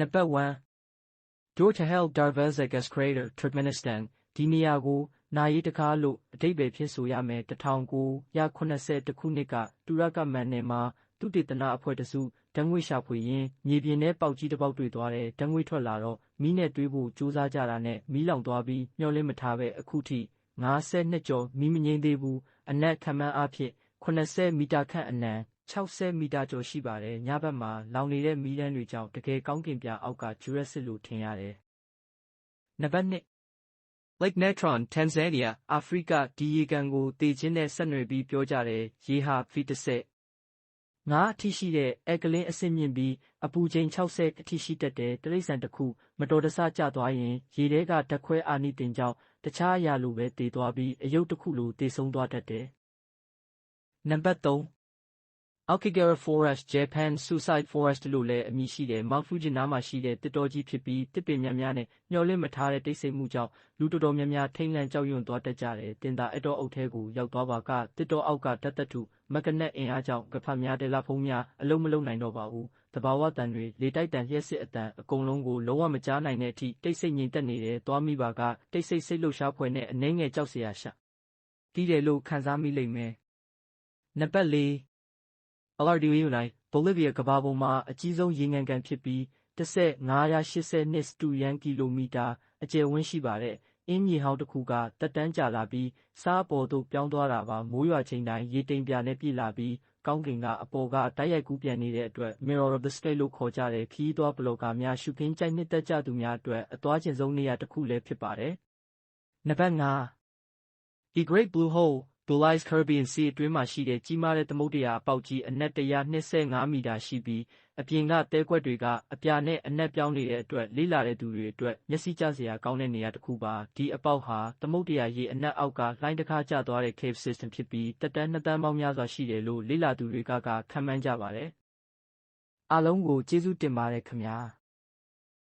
နံပါတ်1 Dortahel Darvazagas Crater Turkmenistan ဒီနေရာကိုနာရီတကားလို့အတိတ်ပဲဖြစ်ဆိုရမယ်1980ခုနှစ်ကတူရကမန်နယ်မှာသူတေသနာအဖွဲ့တစုဓာတ်ငွေရှာဖွေရင်းမြေပြင်ထဲပေါက်ကြီးတစ်ပေါက်တွေ့သွားတယ်ဓာတ်ငွေထွက်လာတော့မီးနဲ့တွေးဖို့ကြိုးစားကြတာနဲ့မီးလောင်သွားပြီးမျောလင်းမထားပဲအခုထိ52ကျော်မီးမငိမ့်သေးဘူးအနက်ခမ်းမန်းအဖြစ်80မီတာခန့်အနံ 60မီတာကျော်ရှိပါတယ်ညဘက်မှာလောင်နေတဲ့မီးတန်းတွေကြောင့်တကယ်ကောင်းကင်ပြအောက်ကဂျူရက်စစ်လို့ထင်ရတယ်နံပါတ်2 Lake Natron Tanzania အာဖရိကဒီရေကန်ကိုတေချင်းနဲ့ဆက်နွယ်ပြီးပြောကြတယ်ရေဟာဖီတစ်ဆက်ငါးအထိရှိတဲ့အက်ကလင်းအဆင့်မြင့်ပြီးအပူချိန်60အထိရှိတတ်တဲ့တရိษံတစ်ခုမတော်တဆကျသွားရင်ရေထဲကဓာတ်ခွဲအာနိသင်ကြောင့်တခြားအရာလိုပဲတည်သွားပြီးအယုတ်တစ်ခုလိုတည်ဆုံးသွားတတ်တယ်။နံပါတ်3 Aokigahara Forest Japan Suicide Forest လို့လည်းအမည်ရှိတယ်။ Mount Fuji နားမှာရှိတဲ့သစ်တောကြီးဖြစ်ပြီးသစ်ပင်များများနဲ့မျှော်လင့်မထားတဲ့တိတ်ဆိတ်မှုကြောင့်လူတော်တော်များများထိတ်လန့်ကြောက်ရွံ့သွားတတ်ကြတယ်။တင်သာအက်တောအုပ်ထဲကိုရောက်သွားပါကသစ်တောအောက်ကဓာတ်သတ္တုမက်ဂနက်အင်အားကြောင့်ကဖတ်များ၊တယ်လီဖုန်းများအလုပ်မလုပ်နိုင်တော့ပါဘူး။သဘာဝသံတွေ၊လေတိုက်သံ၊လျှပ်စစ်အသံအကုန်လုံးကိုလုံးဝမကြားနိုင်တဲ့အထိတိတ်ဆိတ်ငြိမ်သက်နေတယ်။သွားမိပါကတိတ်ဆိတ်စိတ်လှုပ်ရှားဖွယ်နဲ့အနည်းငယ်ကြောက်စရာတီးတယ်လို့ခံစားမိလိမ့်မယ်။နံပါတ်4 Alardiurai Bolivia ကမ္ဘာပေါ်မှာအကြီးဆုံးရေငန်ကန်ဖြစ်ပြီးတစ်ဆက်582စတုရန်းကီလိုမီတာအကျယ်ဝန်းရှိပါတယ်။အင်းမြေဟောင်းတစ်ခုကတက်တန်းကြာလာပြီးစားအပေါ်သို့ပြောင်းသွားတာပါ။မိုးရွာချိန်တိုင်းရေတိမ်ပြာနဲ့ပြည့်လာပြီးကောင်းကင်ကအပေါ်ကတိုက်ရိုက်ကူးပြန်နေတဲ့အတွက် Mirror of the Sky လို့ခေါ်ကြတဲ့ခရီးသွားဘလော့ဂါများရှုခင်းကြိုက်နှစ်သက်ကြသူများအတွက်အသွားချင်ဆုံးနေရာတစ်ခုလည်းဖြစ်ပါတယ်။နံပါတ်5 The Great Blue Hole Belize Caribbean Sea အတွင်းမှာရှိတဲ့ကြီးမားတဲ့သမုဒ္ဒရာအပေါက်ကြီးအနက်125မီတာရှိပြီးအပြင်ကသဲကွက်တွေကအပြာနဲ့အနက်ပြောင်းနေတဲ့အတွက်လေ့လာတဲ့သူတွေအတွက်မျက်စိကျစရာကောင်းတဲ့နေရာတစ်ခုပါ။ဒီအပေါက်ဟာသမုဒ္ဒရာရေအနက်အောက်ကလှိုင်းတံခါးကျသွားတဲ့ Cave System ဖြစ်ပြီးသက်တမ်းနှစ်သန်းပေါင်းများစွာရှိတယ်လို့လေ့လာသူတွေကခန့်မှန်းကြပါတယ်။အားလုံးကိုကျေးဇူးတင်ပါတယ်ခင်ဗျာ။